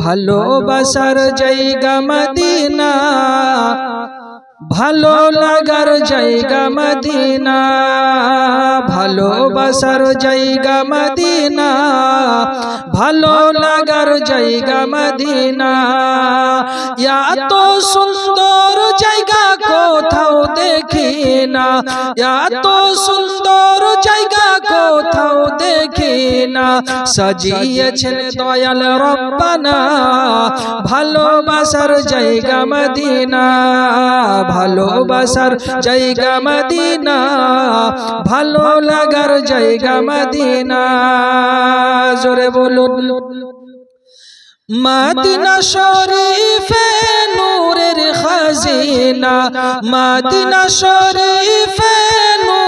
ভালোবাসার জায়গা মদিনা। ভালো লাগার জায়গা মদিনা। ভালোবাসার জায়গা মদিনা। ভালো লাগার জায়গা মদিনা। এত সুন্দর জায়গা কোথাও দেখি না। এত সুন্দর জায়গা কোথাও দেখি না সাজিয়েছেন দয়াল রব্বানা ভালোবাসার জায়গা মদিনা ভালোবাসার জায়গা মদিনা ভালো লাগার জায়গা মদিনা। জোরে বলুন মাদিনা শরীফে নূরের খাজিনা মাদিনা শরীফে নূরের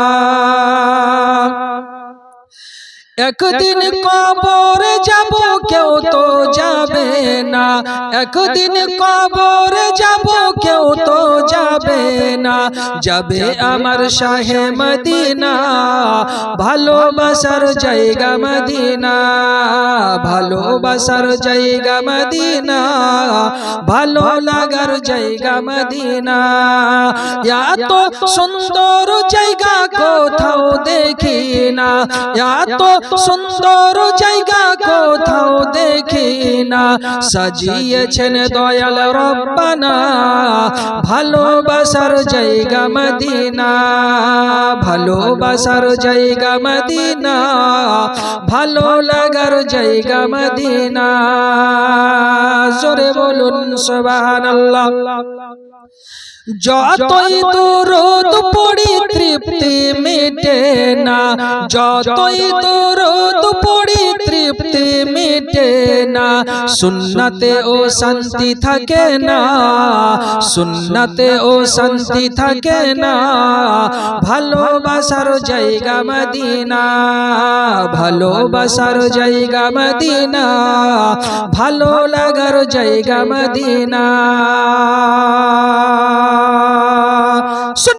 একদিন কবর যাব কেউ তো যাবে না। একদিন কবর যাব কেউ তো যাবে না। যাবে আমার শাহে মদিনা। ভালোবাসার জায়গা মদিনা। ভালোবাসার জায়গা মদিনা। ভালো লাগার জায়গা মদিনা। এত সুন্দর জায়গা কোথাও দেখি না। এত সুন্দর জায়গা কোথাও দেখি না সাজিয়েছেন দয়াল রব্বানা, ভালোবাসার জায়গা মদিনা, ভালোবাসার জায়গা মদিনা, ভালো লাগার জায়গা মদিনা। জোরে বলুন, সুবহানাল্লাহ। যতই দূরত না। যতই দূরত পড়ি, তৃপ্তি মিটে না। সুন্নতে ও শান্তি থাকে না। সুন্নতে ও শান্তি থাকে না। ভালোবাসার জায়গা মদিনা। ভালোবাসার জায়গা মদিনা। ভালো লাগার জায়গা মদিনা।